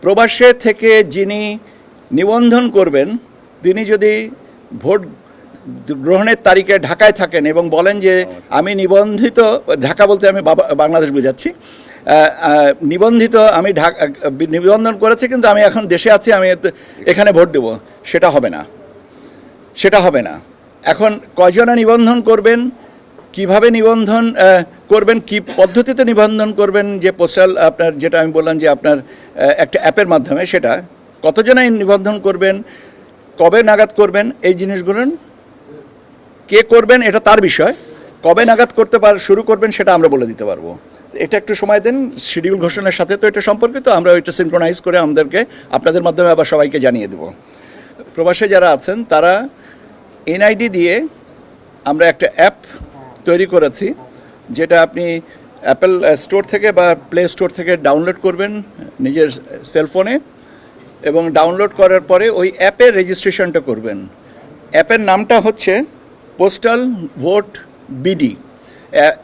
প্রবাসে থেকে যিনি নিবন্ধন করবেন তিনি যদি ভোট গ্রহণের তারিখে ঢাকায় থাকেন এবং বলেন যে আমি নিবন্ধিত ঢাকা বলতে আমি বাংলাদেশ বুঝাচ্ছি নিবন্ধিত আমি ঢাকা নিবন্ধন করেছি কিন্তু আমি এখন দেশে আছি আমি এখানে ভোট দেব। সেটা হবে না। সেটা হবে না। এখন কয়জনে নিবন্ধন করবেন? কীভাবে নিবন্ধন করবেন, কি পদ্ধতিতে নিবন্ধন করবেন, যে পোস্টাল আপনার, যেটা আমি বললাম যে আপনার একটা অ্যাপের মাধ্যমে সেটা, কতজনে নিবন্ধন করবেন, কবে নাগাদ করবেন, এই জিনিসগুলো, কে করবেন, এটা তার বিষয়, কবে নাগাদ করতে পার, শুরু করবেন, সেটা আমরা বলে দিতে পারব। এটা একটু সময় দেন, শিডিউল ঘোষণার সাথে তো এটা সম্পর্কিত, আমরা ওইটা সিনক্রোনাইজ করে আমাদেরকে, আপনাদের মাধ্যমে আবার সবাইকে জানিয়ে দেব। প্রবাসে যারা আছেন, তারা এনআইডি দিয়ে আমরা একটা অ্যাপ তৈরি করেছি, যেটা আপনি অ্যাপেল স্টোর থেকে বা প্লে স্টোর থেকে ডাউনলোড করবেন নিজের সেলফোনে এবং ডাউনলোড করার পরে ওই অ্যাপের রেজিস্ট্রেশনটা করবেন। অ্যাপের নামটা হচ্ছে পোস্টাল ভোট বিডি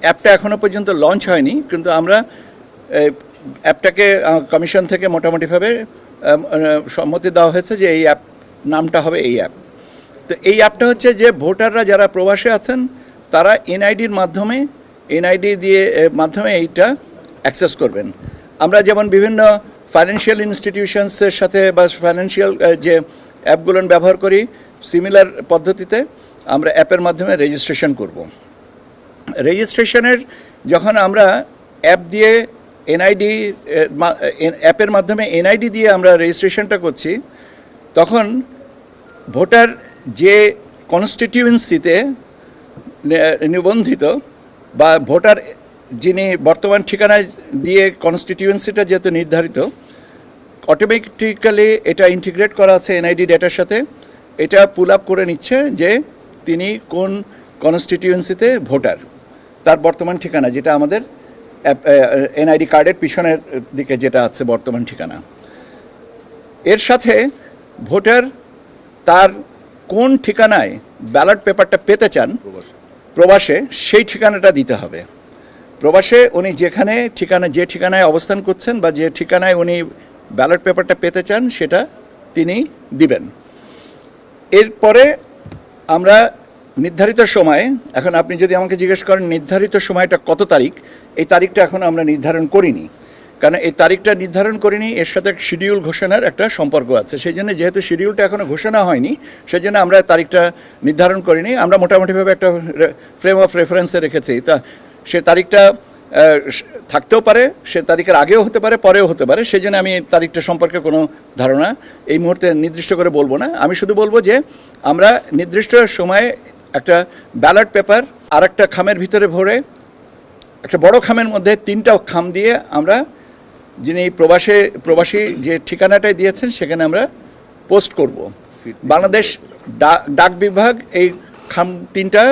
অ্যাপটা এখনও পর্যন্ত লঞ্চ হয়নি, কিন্তু আমরা অ্যাপটাকে কমিশন থেকে মোটামুটিভাবে সম্মতি দেওয়া হয়েছে যে এই অ্যাপ নামটা হবে এই অ্যাপ তো এই অ্যাপটা হচ্ছে যে ভোটাররা যারা প্রবাসে আছেন তারা এনআইডির মাধ্যমে এনআইডি দিয়ে মাধ্যমে এইটা অ্যাক্সেস করবেন। আমরা যেমন বিভিন্ন ফাইন্যান্সিয়াল ইনস্টিটিউশনসের সাথে বা ফাইন্যান্সিয়াল যে অ্যাপগুলো ব্যবহার করি সিমিলার পদ্ধতিতে আমরা অ্যাপের মাধ্যমে রেজিস্ট্রেশন করব। রেজিস্ট্রেশনের যখন আমরা অ্যাপ দিয়ে এনআইডি অ্যাপের মাধ্যমে এনআইডি দিয়ে আমরা রেজিস্ট্রেশনটা করছি, তখন ভোটার যে কনস্টিটিউয়েন্সিতে নিবন্ধিত বা ভোটার যিনি বর্তমান ঠিকানায় দিয়ে কনস্টিটিউয়েন্সিটা যেহেতু নির্ধারিত অটোমেটিক্যালি এটা ইন্টিগ্রেট করা আছে এনআইডি ডেটার সাথে। এটা পুল আপ করে নিচ্ছে যে তিনি কোন কনস্টিটিউয়েন্সিতে ভোটার, তার বর্তমান ঠিকানা, যেটা আমাদের এনআইডি কার্ডের পিছনের দিকে যেটা আছে বর্তমান ঠিকানা। এর সাথে ভোটার তার কোন ঠিকানায় ব্যালট পেপারটা পেতে চান প্রবাসে সেই ঠিকানাটা দিতে হবে। প্রবাসে উনি যেখানে ঠিকানা, যে ঠিকানায় অবস্থান করছেন বা যে ঠিকানায় উনি ব্যালট পেপারটা পেতে চান, সেটা তিনি দিবেন। এরপরে আমরা নির্ধারিত সময়ে, এখন আপনি যদি আমাকে জিজ্ঞেস করেন নির্ধারিত সময়টা কত তারিখ, এই তারিখটা এখন আমরা নির্ধারণ করিনি। কারণ এই তারিখটা নির্ধারণ করিনি, এর সাথে শিডিউল ঘোষণার একটা সম্পর্ক আছে। সেই জন্য যেহেতু শিডিউলটা এখনও ঘোষণা হয়নি সেই জন্য আমরা তারিখটা নির্ধারণ করিনি। আমরা মোটামুটিভাবে একটা ফ্রেম অফ রেফারেন্সে রেখেছি। তা সে তারিখটা থাকতেও পারে, সে তারিখের আগেও হতে পারে, পরেও হতে পারে। সেই জন্য আমি তারিখটা সম্পর্কে কোনো ধারণা এই মুহূর্তে নির্দিষ্ট করে বলব না। আমি শুধু বলব যে, আমরা নির্দিষ্ট সময়ে একটা ব্যালট পেপার আর একটা খামের ভিতরে ভরে, একটা বড় খামের মধ্যে তিনটা খাম দিয়ে আমরা যিনি প্রবাসে প্রবাসী যে ঠিকানাটাই দিয়েছেন সেখানে আমরা পোস্ট করব। বাংলাদেশ ডাক বিভাগ এই খাম তিনটা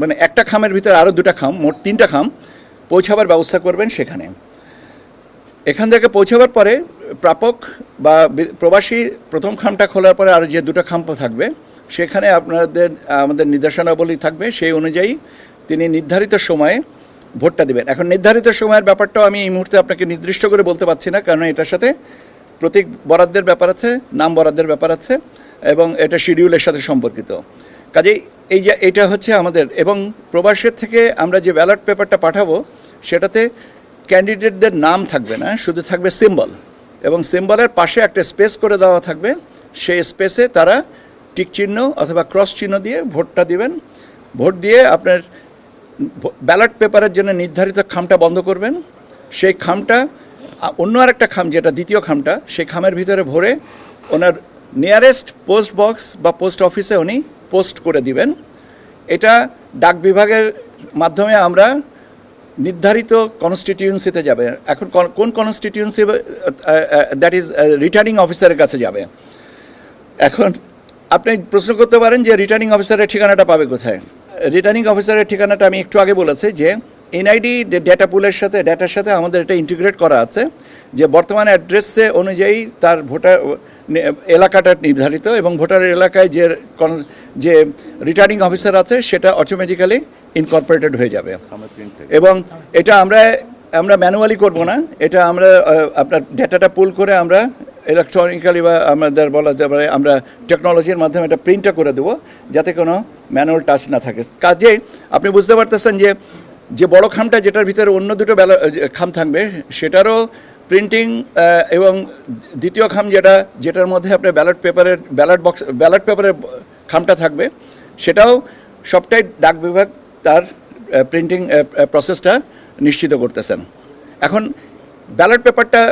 মানে একটা খামের ভিতরে আরও দুটা খাম মোট তিনটা খাম পৌঁছাবার ব্যবস্থা করবেন সেখানে। এখান থেকে পৌঁছাবার পরে প্রাপক বা প্রবাসী প্রথম খামটা খোলার পরে আরও যে দুটো খাম থাকবে সেখানে আপনাদের আমাদের নির্দেশনাবলী থাকবে সেই অনুযায়ী তিনি নির্ধারিত সময়ে ভোটটা দেবেন। এখন নির্ধারিত সময়ের ব্যাপারটাও আমি এই মুহূর্তে আপনাকে নির্দিষ্ট করে বলতে পারছি না, কারণ এটার সাথে প্রতীক বরাদ্দের ব্যাপার আছে, নাম বরাদ্দের ব্যাপার আছে, এবং এটা শিডিউলের সাথে সম্পর্কিত। কাজেই এই যে, এটা হচ্ছে আমাদের, এবং প্রবাসের থেকে আমরা যে ব্যালট পেপারটা পাঠাবো, সেটাতে ক্যান্ডিডেটদের নাম থাকবে না, শুধু থাকবে সিম্বল। এবং সিম্বলের পাশে একটা স্পেস করে দেওয়া থাকবে, সেই স্পেসে তারা টিক চিহ্ন অথবা ক্রস চিহ্ন দিয়ে ভোটটা দিবেন। ভোট দিয়ে আপনার ব্যালট পেপারের জন্য নির্ধারিত খামটা বন্ধ করবেন। সেই খামটা, অন্য আরেকটা খাম, যেটা দ্বিতীয় খামটা, সেই খামের ভিতরে ভরে ওনার নিয়ারেস্ট পোস্ট বক্স বা পোস্ট অফিসে উনি পোস্ট করে দিবেন। এটা ডাক বিভাগের মাধ্যমে আমরা নির্ধারিত কনস্টিটিউয়েন্সিতে যাবে। এখন কোন- কোন কনস্টিটিউয়েন্সি দ্যাট ইজ রিটার্নিং অফিসারের কাছে যাবে। এখন আপনি প্রশ্ন করতে পারেন যে রিটার্নিং অফিসারের ঠিকানাটা পাবে কোথায়। রিটার্নিং অফিসারের ঠিকানাটা আমি একটু আগে বলেছি যে এনআইডি ডেটা পুলের সাথে ডেটার সাথে আমাদের এটা ইন্টিগ্রেট করা আছে, যে বর্তমান অ্যাড্রেসে অনুযায়ী তার ভোটার এলাকাটা নির্ধারিত এবং ভোটারের এলাকায় যে যে রিটার্নিং অফিসার আছে, সেটা অটোমেটিক্যালি ইনকর্পোরেটেড হয়ে যাবে। এবং এটা আমরা আমরা ম্যানুয়ালি করব না, এটা আমরা আপনার ডেটাটা পুল করে আমরা ইলেকট্রনিক্যালি বা আমাদের বলা যেতে পারে, আমরা টেকনোলজির মাধ্যমে এটা প্রিন্টটা করে দেবো, যাতে কোনো ম্যানুয়াল টাচ না থাকে। কাজে আপনি বুঝতে পারতেছেন যে যে বড় খামটা যেটার ভিতরে অন্য দুটো ব্যালা খাম থাকবে, সেটারও প্রিন্টিং এবং দ্বিতীয় খাম যেটা, যেটার মধ্যে আপনার ব্যালট পেপারের ব্যালট বক্স ব্যালট পেপারের খামটা থাকবে, সেটাও সবটাই ডাক বিভাগ তার প্রিন্টিং প্রসেসটা নিশ্চিত করতেছেন। এখন ব্যালট পেপারটা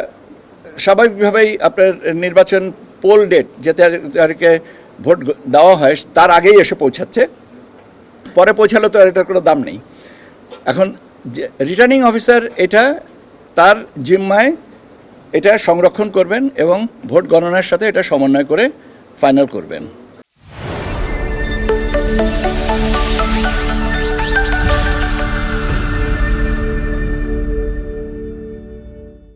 স্বাভাবিকভাবেই আপনার নির্বাচন পোল ডেট যে তার- তারিখে ভোট দেওয়া হয়, তার আগেই এসে পৌঁছাচ্ছে। পরে পৌঁছালে তো আর এটার কোনো দাম নেই। এখন রিটার্নিং অফিসার এটা তার জিম্মায় এটা সংরক্ষণ করবেন এবং ভোট গণনার সাথে এটা সমন্বয় করে ফাইনাল করবেন।